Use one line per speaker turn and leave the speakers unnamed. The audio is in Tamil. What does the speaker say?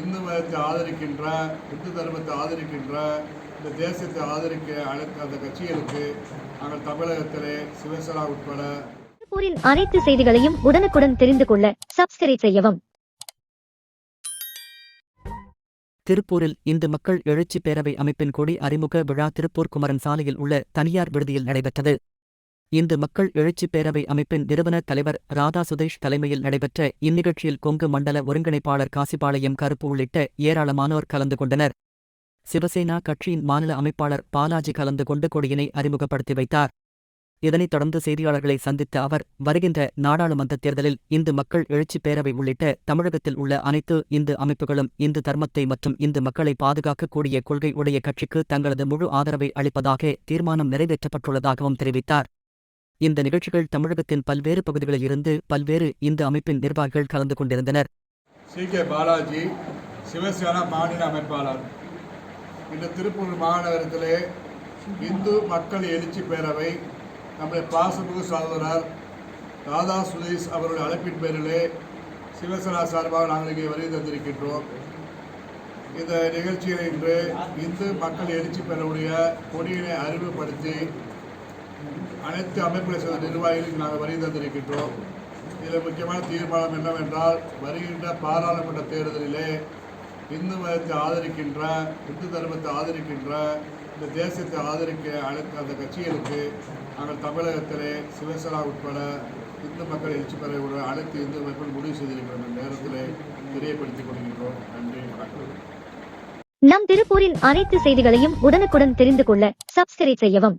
இந்து மதத்தை ஆதரிக்கின்ற இந்து தர்மத்தை ஆதரிக்கின்ற இந்த தேசத்தை ஆதரிக்க அழைத்த அந்த கட்சிகளுக்கு நாங்கள் தமிழகத்திலே சிவசேனா உட்பட
அனைத்து செய்திகளையும் உடனுக்குடன் தெரிந்து கொள்ள சப்ஸ்கிரைப் செய்யவும்.
திருப்பூரில் இந்து மக்கள் எழுச்சி பேரவை அமைப்பின் கொடி அறிமுக விழா திருப்பூர் குமரன் சாலையில் உள்ள தனியார் விடுதியில் நடைபெற்றது. இந்து மக்கள் எழுச்சி பேரவை அமைப்பின் நிறுவன தலைவர் ராதா சுதேஷ் தலைமையில் நடைபெற்ற இந்நிகழ்ச்சியில் கொங்கு மண்டல ஒருங்கிணைப்பாளர் காசிபாளையம் கருப்பு உள்ளிட்ட ஏராளமானோர் கலந்து கொண்டனர். சிவசேனா கட்சியின் மாநில அமைப்பாளர் பாலாஜி கலந்து கொண்டு கொடியினை அறிமுகப்படுத்தி வைத்தார். இதனைத் தொடர்ந்து செய்தியாளர்களை சந்தித்த அவர் வருகின்ற நாடாளுமன்ற தேர்தலில் இந்து மக்கள் எழுச்சி பேரவை உள்ளிட்ட தமிழகத்தில் உள்ள அனைத்து இந்து அமைப்புகளும் இந்து தர்மத்தை மற்றும் இந்து மக்களை பாதுகாக்கக்கூடிய கொள்கை உடைய கட்சிக்கு தங்களது முழு ஆதரவை அளிப்பதாக தீர்மானம் நிறைவேற்றப்பட்டுள்ளதாகவும் தெரிவித்தார். இந்த நிகழ்ச்சிகள் தமிழகத்தின் பல்வேறு பகுதிகளில் இருந்து பல்வேறு இந்து அமைப்பின் நிர்வாகிகள் கலந்து கொண்டிருந்தனர்.
சி. கே. பாலாஜி சிவசேனா மாநில அமைப்பாளர். இந்த திருப்பூர் மாநகரத்திலே இந்து மக்கள் எழுச்சி பேரவை நம்முடைய பாசமிகு சகோதரர் ராதா சுதீஷ் அவருடைய அழைப்பின் பேரிலே சிவசேனா சார்பாக நாங்கள் இங்கே வருகை தந்திருக்கின்றோம். இந்த நிகழ்ச்சியில் இன்று இந்து மக்கள் எழுச்சி பெறவுடைய கொடியினை அறிமுகப்படுத்தி அனைத்து அமைப்புகளை சேர்ந்த நிர்வாகிகளுக்கு நாங்கள் வரி தந்திருக்கின்றோம். இதில் முக்கியமான தீர்மானம் என்னவென்றால் வருகின்ற பாராளுமன்ற தேர்தலிலே இந்து மதத்தை ஆதரிக்கின்ற இந்து தர்மத்தை ஆதரிக்கின்ற இந்த தேசத்தை ஆதரிக்க அழைத்த அந்த கட்சிகளுக்கு நாங்கள் தமிழகத்திலே சிவசேனா உட்பட இந்து மக்கள் எழுச்சி பெற அனைத்து இந்து மக்கள் முடிவு செய்திருக்கிறோம். இந்த நேரத்தில் தெரியப்படுத்திக் கொள்கின்றோம். நன்றி வணக்கம்.
நம் திருப்பூரின் அனைத்து செய்திகளையும் உடனுக்குடன் தெரிந்து கொள்ள சப்ஸ்கிரைப் செய்யவும்.